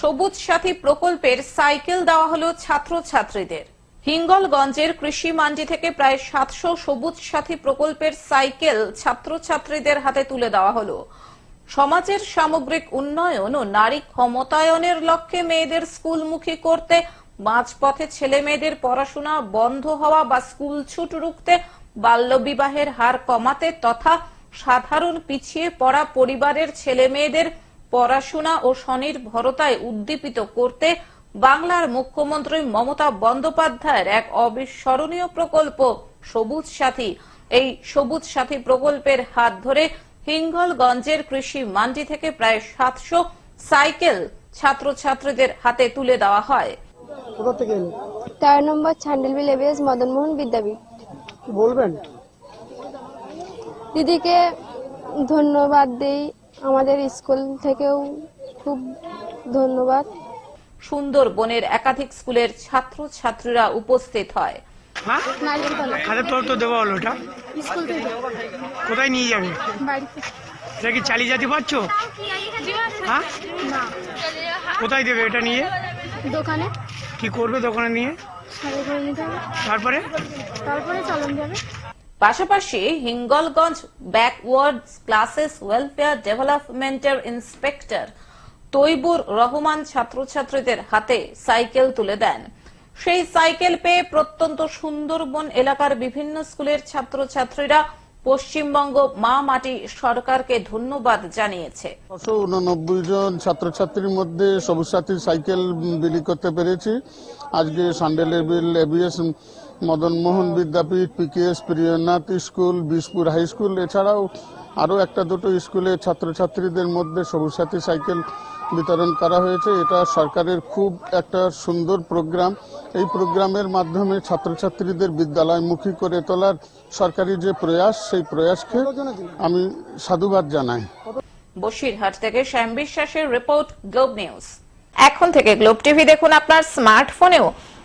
সবুজ সাথী প্রকল্পের সাইকেল দেওয়া হলো ছাত্রছাত্রীদের। হিঙ্গলগঞ্জের কৃষি মান্ডি থেকে প্রায় সাতশো সবুজ সাথী প্রকল্পের সাইকেল ছাত্রছাত্রীদের হাতে তুলে দেওয়া হলো। সমাজের সামগ্রিক উন্নয়ন ও নারী ক্ষমতায়নের লক্ষ্যে মেয়েদের স্কুলমুখী করতে, মাঝপথে ছেলে মেয়েদের পড়াশোনা বন্ধ হওয়া বা স্কুল ছুট রুখতে, বাল্যবিবাহের হার কমাতে তথা সাধারণ পিছিয়ে পড়া পরিবারের ছেলে মেয়েদের পড়াশোনা ও স্বনির্ভরতায় উদ্দীপিত করতে বাংলার মুখ্যমন্ত্রী মমতা বন্দ্যোপাধ্যায়ের এক অবিস্মরণীয় প্রকল্প সবুজ সাথী। এই সবুজ সাথী প্রকল্পের হাত ধরে হিঙ্গলগঞ্জের কৃষি মান্ডি থেকে প্রায় সাতশো সাইকেল ছাত্রছাত্রীদের হাতে তুলে দেওয়া হয়। কোথা থেকে তেরো নম্বর ছান্ডেলবিল এবিএস মদনমোহন বিদ্যাপীঠ। কি বলবেন? দিদিকে ধন্যবাদ দেই। আমাদের স্কুল থেকেও খুব ধন্যবাদ। সুন্দরবনের একাধিক স্কুলের ছাত্রছাত্রীরা উপস্থিত হয়। হ্যাঁ? তো দেওয়া হলো ওটা স্কুল থেকে। কোথায় নিয়ে যাবে? এটা কি চালিয়ে যেতে পারছ হ্যাঁ? না। কোথায় দেবে এটা নিয়ে? দোকানে। কি করবে দোকানে নিয়ে? তারপরে? তারপরে চালান যাবে। পাশাপাশি হিঙ্গলগঞ্জ ব্যাকওয়ার্ড ক্লাসেস ওয়েলফেয়ার ডেভেলপমেন্টের ইন্সপেক্টর তৈবুর রহমান ছাত্রছাত্রীদের হাতে সাইকেল তুলে দেন। সেই সাইকেল পেয়ে প্রত্যন্ত সুন্দরবন এলাকার বিভিন্ন স্কুলের ছাত্রছাত্রীরা পশ্চিমবঙ্গ মা মাটি সরকারকে ধন্যবাদ জানিয়েছে। ছশো উননব্বই জন ছাত্রছাত্রীর মধ্যে সবুজ সাথী সাইকেল বিলি করতে পেরেছি। আজকে সান্ডেলের বিল ABS Madanmohan Vidyapith PKS Priyanath school Bishpur high school এছাড়াও আরও একটা দুটো স্কুলে ছাত্রছাত্রীদের মধ্যে সবুজ সাথী সাইকেল বিতরণ করা হয়েছে। এটা সরকারের খুব একটা সুন্দর প্রোগ্রাম। এই প্রোগ্রামের মাধ্যমে ছাত্রছাত্রীদের বিদ্যালয়মুখী করে তোলার সরকারি যে প্রয়াস সেই প্রয়াসকে আমি সাধুবাদ জানাই। বসিরহাট থেকে শ্যাম বিশ্বাসের রিপোর্ট গ্লোব নিউজ। এখন থেকে গ্লোব টিভি দেখুন আপনার স্মার্টফোনেও।